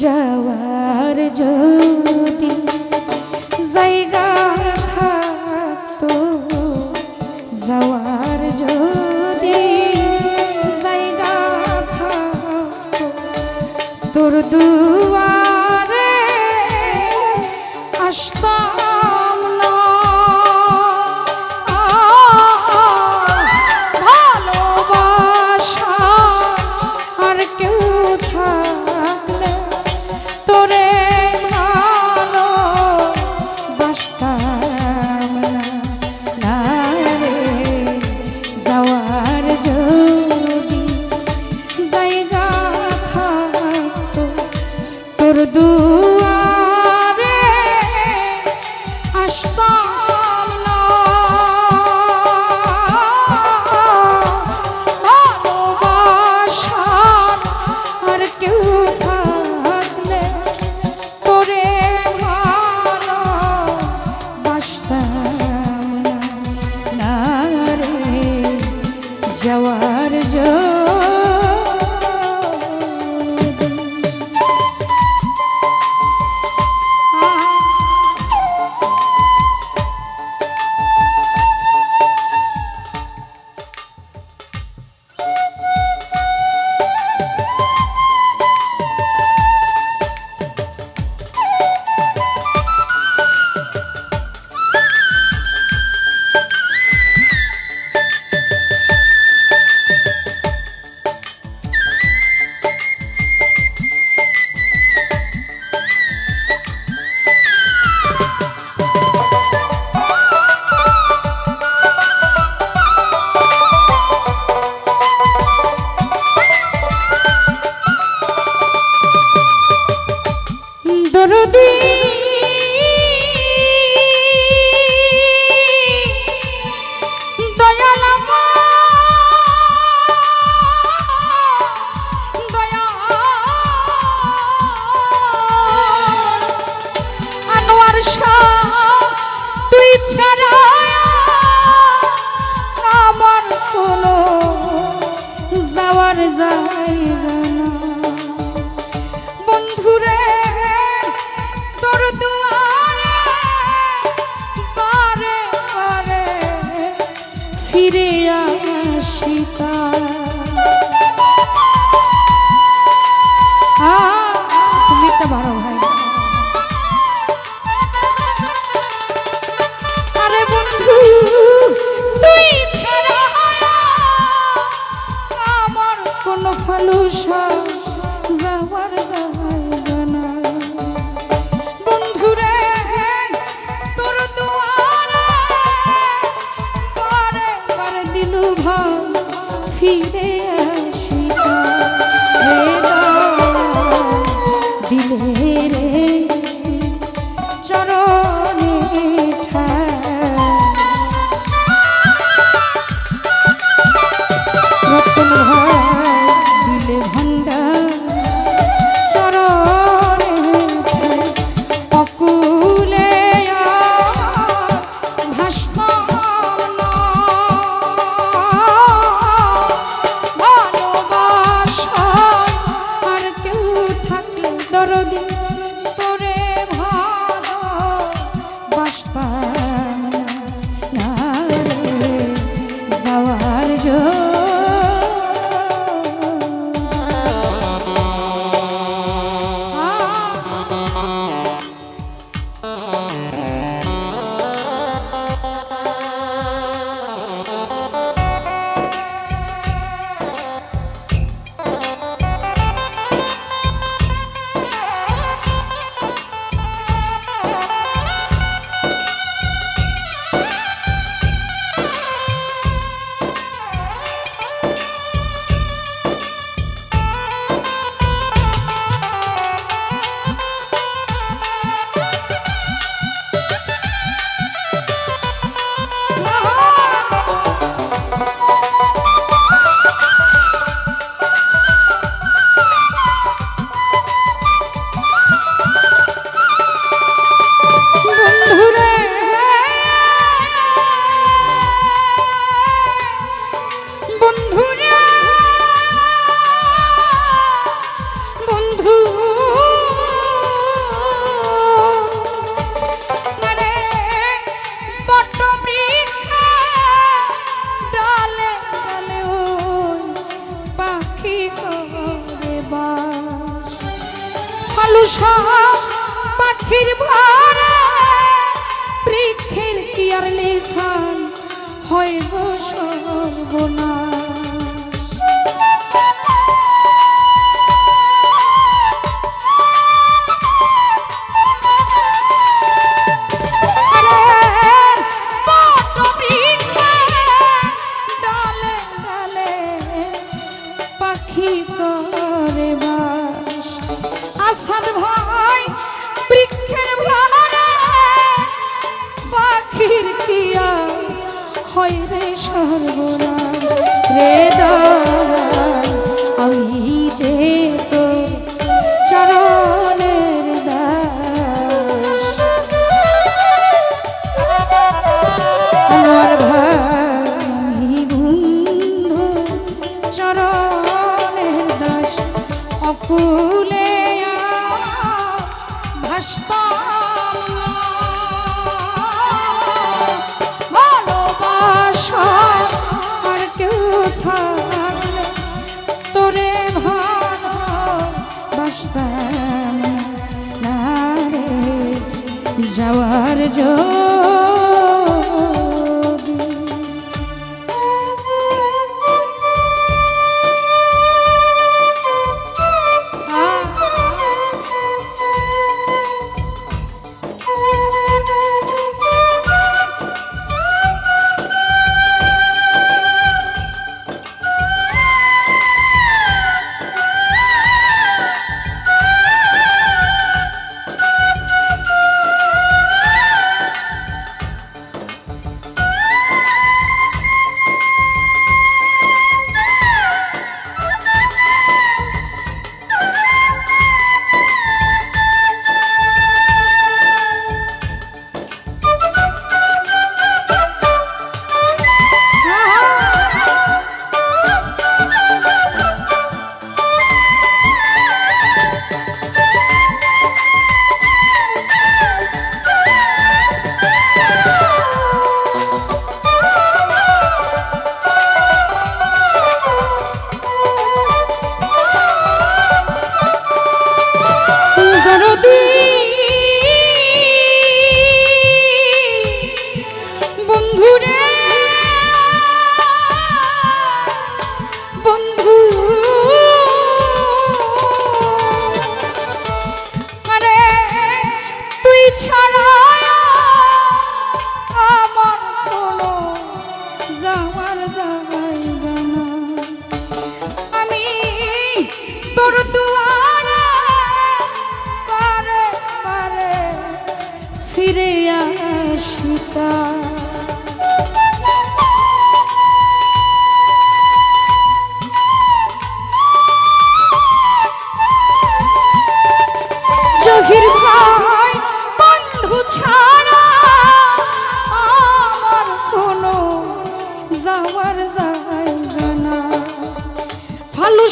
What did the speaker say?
যাওয়ার যদি জায়গা থাকতো যাওয়ার যদি জায়গা থাকতো তোর দুয়ারে আসতাম ফালুসা পাখির ভরা বৃক্ষের কি আর লিসান হয় গো ডালে পাখি করে আসাদ ভাই বৃক্ষের ভাড়া পাখির কিয়া হয় রে সর্বনাশ। রে আমি যে তো ভাসতাম ভালোবাসা আর কেউ থাকলে তোরে ভালোবাসতাম না রে। যাওয়ার জন্য